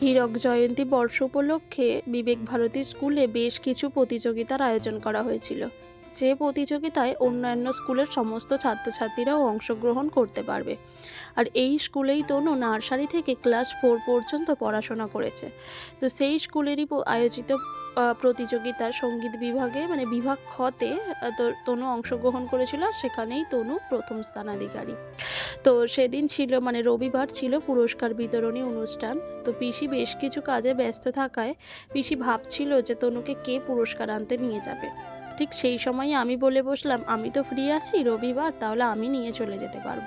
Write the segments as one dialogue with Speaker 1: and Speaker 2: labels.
Speaker 1: হীরক জয়ন্তী বর্ষ উপলক্ষে বিবেক ভারতী স্কুলে বেশ কিছু প্রতিযোগিতার আয়োজন করা হয়েছিল। যে প্রতিযোগিতায় অন্যান্য স্কুলের সমস্ত ছাত্রছাত্রীরাও অংশগ্রহণ করতে পারবে। আর এই স্কুলেই তনু নার্সারি থেকে ক্লাস ফোর পর্যন্ত পড়াশোনা করেছে। তো সেই স্কুলেরই আয়োজিত আহ, প্রতিযোগিতার সংগীত বিভাগে মানে বিভাগ খতে তনু অংশগ্রহণ করেছিল সেখানেই তনু প্রথম স্থানাধিকারী। তো সেদিন ছিল মানে রবিবার ছিল পুরস্কার বিতরণী অনুষ্ঠান। তো পিসি বেশ কিছু কাজে ব্যস্ত থাকায় পিসি ভাবছিল যে তনুকে কে পুরস্কার আনতে নিয়ে যাবে। ঠিক সেই সময় আমি বলে বসলাম, আমি তো ফ্রি আছি, রবিবার তাহলে আমি নিয়ে চলে যেতে পারব।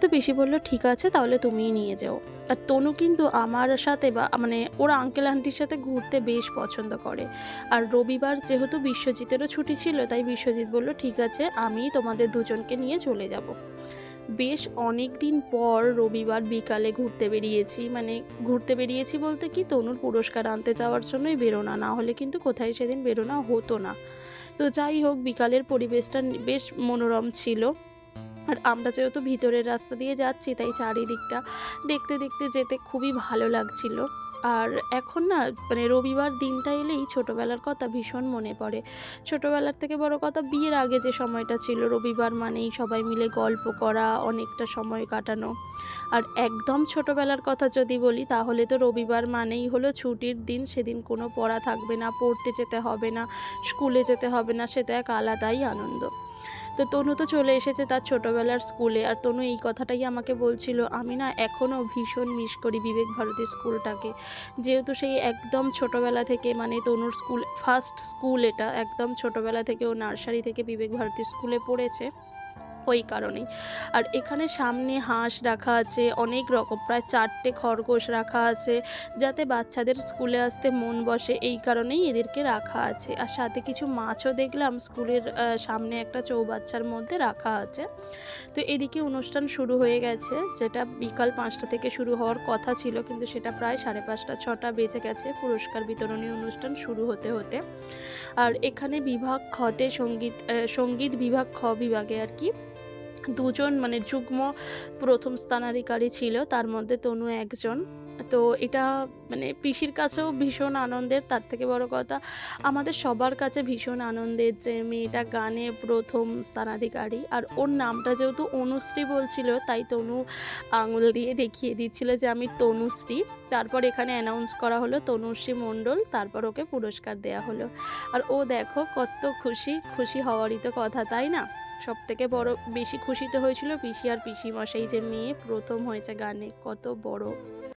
Speaker 1: তো পিসি বলল, ঠিক আছে, তাহলে তুমিই নিয়ে যাও। আর তনু কিন্তু আমার সাথে বা মানে ওর আঙ্কেল আন্টির সাথে ঘুরতে বেশ পছন্দ করে। আর রবিবার যেহেতু বিশ্বজিতেরও ছুটি ছিল, তাই বিশ্বজিৎ বলল, ঠিক আছে আমি তোমাদের দুজনকে নিয়ে চলে যাব। বেশ অনেক দিন পর রবিবার বিকালে ঘুরতে বেরিয়েছি। মানে ঘুরতে বেরিয়েছি বলতে কি, তনুর পুরস্কার আনতে যাওয়ার জন্যই বেরোনা, না হলে কিন্তু কোথায় সেদিন বেরোনা হতো না। তো যাই হোক, বিকালের পরিবেশটা বেশ মনোরম ছিল। আর আমরা যেহেতু ভিতরের রাস্তা দিয়ে যাচ্ছি, তাই চারিদিকটা দেখতে দেখতে যেতে খুবই ভালো লাগছিল। আর এখন না মানে রবিবার দিনটা এলেই ছোটোবেলার কথা ভীষণ মনে পড়ে। ছোটোবেলার থেকে বড় কথা বিয়ের আগে যে সময়টা ছিল, রবিবার মানেই সবাই মিলে গল্প করা, অনেকটা সময় কাটানো। আর একদম ছোটোবেলার কথা যদি বলি, তাহলে তো রবিবার মানেই হলো ছুটির দিন। সেদিন কোনো পড়া থাকবে না, পড়তে যেতে হবে না, স্কুলে যেতে হবে না, সেটা এক আলাদাই আনন্দ। তো তনু তো চলে এসেছে তার ছোটোবেলার স্কুলে। আর তনু এই কথাটাই আমাকে বলছিল, আমি না এখনও ভীষণ মিস করি বিবেক ভারতী স্কুলটাকে। যেহেতু সেই একদম ছোটোবেলা থেকে মানে তনুর স্কুল ফার্স্ট স্কুল এটা, একদম ছোটোবেলা থেকে ও নার্সারি থেকে বিবেক ভারতী স্কুলে পড়েছে। ওই কারণেই। আর এখানে সামনে হাঁস রাখা আছে, অনেক রকম, প্রায় চারটে খরগোশ রাখা আছে, যাতে বাচ্চাদের স্কুলে আসতে মন বসে, এই কারণেই এদেরকে রাখা আছে। আর সাথে কিছু মাছও দেখলাম স্কুলের সামনে একটা চৌবাচ্চার মধ্যে রাখা আছে। তো এদিকে অনুষ্ঠান শুরু হয়ে গেছে, যেটা বিকাল পাঁচটা থেকে শুরু হওয়ার কথা ছিল, কিন্তু সেটা প্রায় সাড়ে পাঁচটা, ছটা বেজে গেছে পুরস্কার বিতরণী অনুষ্ঠান শুরু হতে হতে। আর এখানে বিভাগ খতে সংগীত সংগীত বিভাগ খ বিভাগে আর কি দুজন মানে যুগ্ম প্রথম স্থানাধিকারী ছিল, তার মধ্যে তনু একজন। তো এটা মানে পিসির কাছেও ভীষণ আনন্দের, তার থেকে বড় কথা আমাদের সবার কাছে ভীষণ আনন্দের যে মেয়েটা গানে প্রথম স্থানাধিকারী। আর ওর নামটা যেহেতু অনুশ্রী বলছিল, তাই তনু আঙুল দিয়ে দেখিয়ে দিচ্ছিল যে আমি তনুশ্রী। তারপর এখানে অ্যানাউন্স করা হলো তনুশ্রী মণ্ডল, তারপর ওকে পুরস্কার দেয়া হলো। আর ও দেখো কত খুশি খুশি হওয়ারই তো কথা, তাই না? সব থেকে বড় বেশি খুশিতে হয়েছিল পিসি আর পিসি মশাই যে মেয়ে প্রথম হয়েছে গানে, কত বড়।